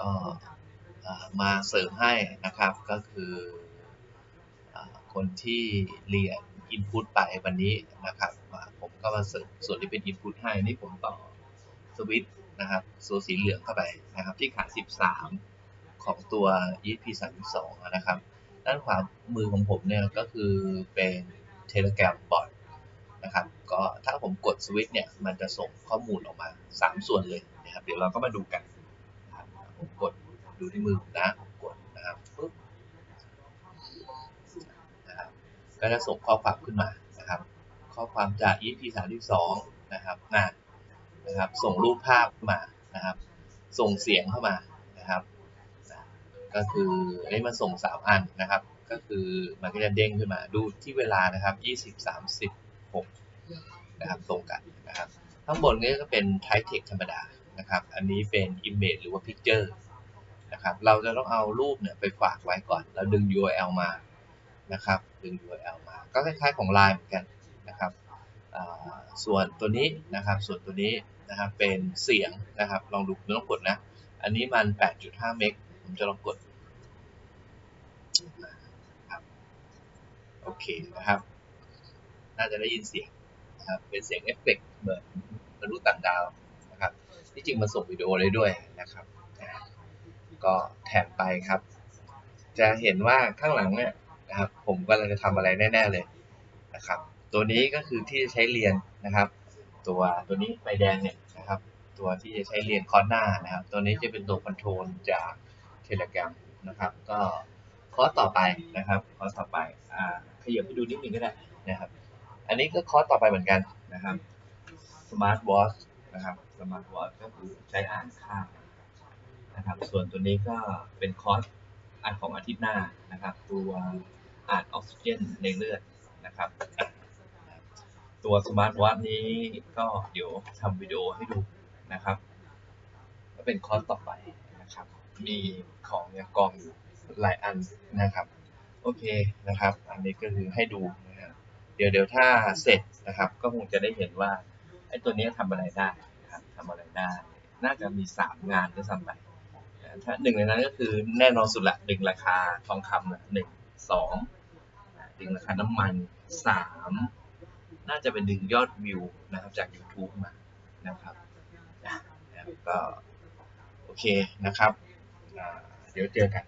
ก็มาเสริมให้นะครับก็คือคนที่เรียน input ไปวันนี้นะครับผมก็มาเสริมส่วนที่เป็น input ให้นี่ผมต่อสวิตช์นะครับตัวสีเหลืองเข้าไปนะครับที่ขา 13 ของตัว ESP 32นะครับ ด้านขวามือของผมเนี่ยก็คือเป็น Telegram bot นะครับก็ถ้าผมกดสวิตช์เนี่ยมันจะส่งข้อมูลออกมา 3 ส่วนเลยนะครับเดี๋ยวเราก็มาดูกัน ผมกดดูที่มือผมนะผมกดนะครับปึ๊บนะครับก็จะส่งข้อความขึ้นมานะครับ ข้อความจาก EP 32นะครับนะนะครับ ส่งรูปภาพเข้ามานะครับ ส่งเสียงเข้ามานะครับก็คืออันนี้มันส่ง 3 อันนะครับ ก็คือมันก็จะเด้งขึ้นมาดูที่เวลานะครับ 20 36 นะครับตรงกันนะครับ ข้างบนนี้ก็เป็น type text ธรรมดา นะครับ อันนี้เป็น image หรือว่า picture นะครับ เราจะต้องเอารูปเนี่ยไปฝากไว้ก่อนแล้วดึง URL มา นะครับ ดึง URL มา ก็คล้ายๆของ Line เหมือนกันนะครับส่วนตัวนี้นะครับ ส่วนตัวนี้นะครับเป็นเสียงนะครับ ลองดูไม่ต้องกดนะ อันนี้มัน 8.5 เมก ผมจะลองกดนะครับโอเคนะครับ น่าจะได้ยินเสียงนะครับ เป็นเสียงเอฟเฟกต์เหมือนมนุษย์ต่างดาว นะครับที่จริงมันส่งวิดีโอได้ด้วยนะครับ ก็แถมไปครับ จะเห็นว่าข้างหลังเนี่ยนะครับ ผมกำลังจะทำอะไรแน่ๆเลยนะครับ ตัวนี้ก็คือที่จะใช้เรียนนะครับ ตัวตัวนี้ไฟแดงเนี่ยนะครับ ตัวที่จะใช้เรียนคอร์สหน้านะครับ ตัวนี้จะเป็นตัวคอนโทรลจาก Telegram นะครับ ก็คอร์สต่อไปนะครับคอร์สต่อไปอ่าขยับไปดูนิดนึงก็ได้นะครับ อันนี้ก็คอร์สต่อไปเหมือนกันนะครับ Smart Watch นะครับ Smart Watch ก็คือใช้อ่านค่านะครับ ส่วนตัวนี้ก็เป็นคอร์สอันของอาทิตย์หน้านะครับ ตัวอ่านออกซิเจนในเลือดนะครับ ตัว Smart Watch นี้ก็เดี๋ยวทำวิดีโอให้ดูนะครับก็เป็นคอร์สต่อไปนะครับ มีของยังกองอยู่หลายอันนะครับ โอเคนะครับ อันนี้ก็คือให้ดูนะครับเดี๋ยวเดี๋ยวถ้าเสร็จนะครับ ก็คงจะได้เห็นว่าไอ้ตัวนี้ทำอะไรได้ นะครับทำอะไรได้ น่าจะมีสามงานด้วยซ้ำไปถ้าหนึ่งในนั้นก็คือแน่นอนสุดละดึงราคาทองคำนะหนึ่งสองดึงราคาน้ำมันสามน่าจะเป็นดึงยอดวิวนะครับจาก YouTube มานะครับก็โอเคนะครับ เดี๋ยวเจอกัน